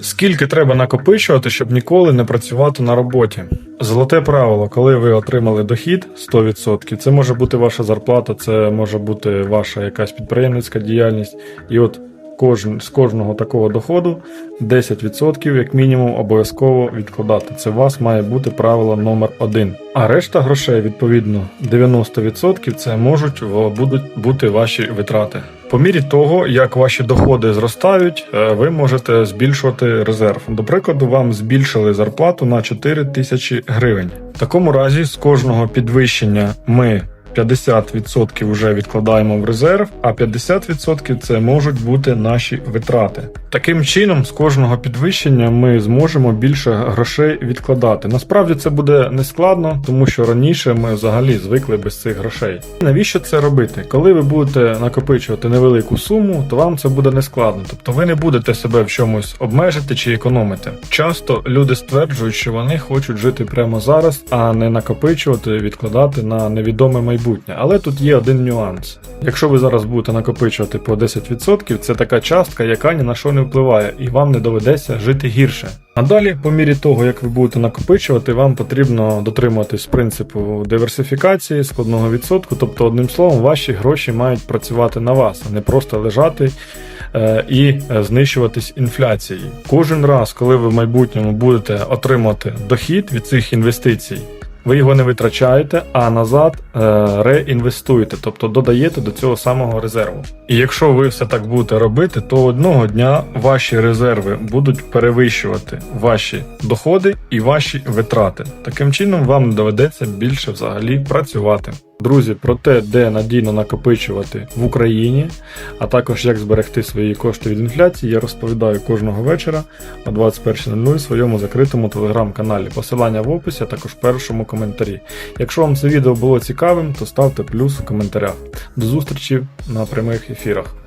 Скільки треба накопичувати, щоб ніколи не працювати на роботі? Золоте правило, коли ви отримали дохід 100%, це може бути ваша зарплата, це може бути ваша якась підприємницька діяльність. І от кожен, з кожного такого доходу 10% як мінімум обов'язково відкладати. Це у вас має бути правило номер один. А решта грошей, відповідно, 90% це можуть будуть бути ваші витрати. По мірі того, як ваші доходи зростають, е, ви можете збільшувати резерв. До прикладу, вам збільшили зарплату на 4 тисячі гривень. В такому разі з кожного підвищення ми 50% вже відкладаємо в резерв, а 50% це можуть бути наші витрати. Таким чином, з кожного підвищення ми зможемо більше грошей відкладати. Насправді це буде не складно, тому що раніше ми взагалі звикли без цих грошей. Навіщо це робити? Коли ви будете накопичувати невелику суму, то вам це буде не складно. Тобто ви не будете себе в чомусь обмежити чи економити. Часто люди стверджують, що вони хочуть жити прямо зараз, а не накопичувати, відкладати на невідоме майбутнє. Але тут є один нюанс. Якщо ви зараз будете накопичувати по 10%, це така частка, яка ні на що не впливає, і вам не доведеться жити гірше. А далі, по мірі того, як ви будете накопичувати, вам потрібно дотримуватись принципу диверсифікації складного відсотку. Тобто, одним словом, ваші гроші мають працювати на вас, а не просто лежати е, і е, знищуватись інфляцією. Кожен раз, коли ви в майбутньому будете отримати дохід від цих інвестицій, ви його не витрачаєте, а назад е, реінвестуєте, тобто додаєте до цього самого резерву. І якщо ви все так будете робити, то одного дня ваші резерви будуть перевищувати ваші доходи і ваші витрати. Таким чином вам доведеться більше взагалі працювати. Друзі, про те, де надійно накопичувати в Україні, а також як зберегти свої кошти від інфляції, я розповідаю кожного вечора о 21.00 в своєму закритому телеграм-каналі. Посилання в описі, а також в першому коментарі. Якщо вам це відео було цікавим, то ставте плюс в коментарях. До зустрічі на прямих ефірах.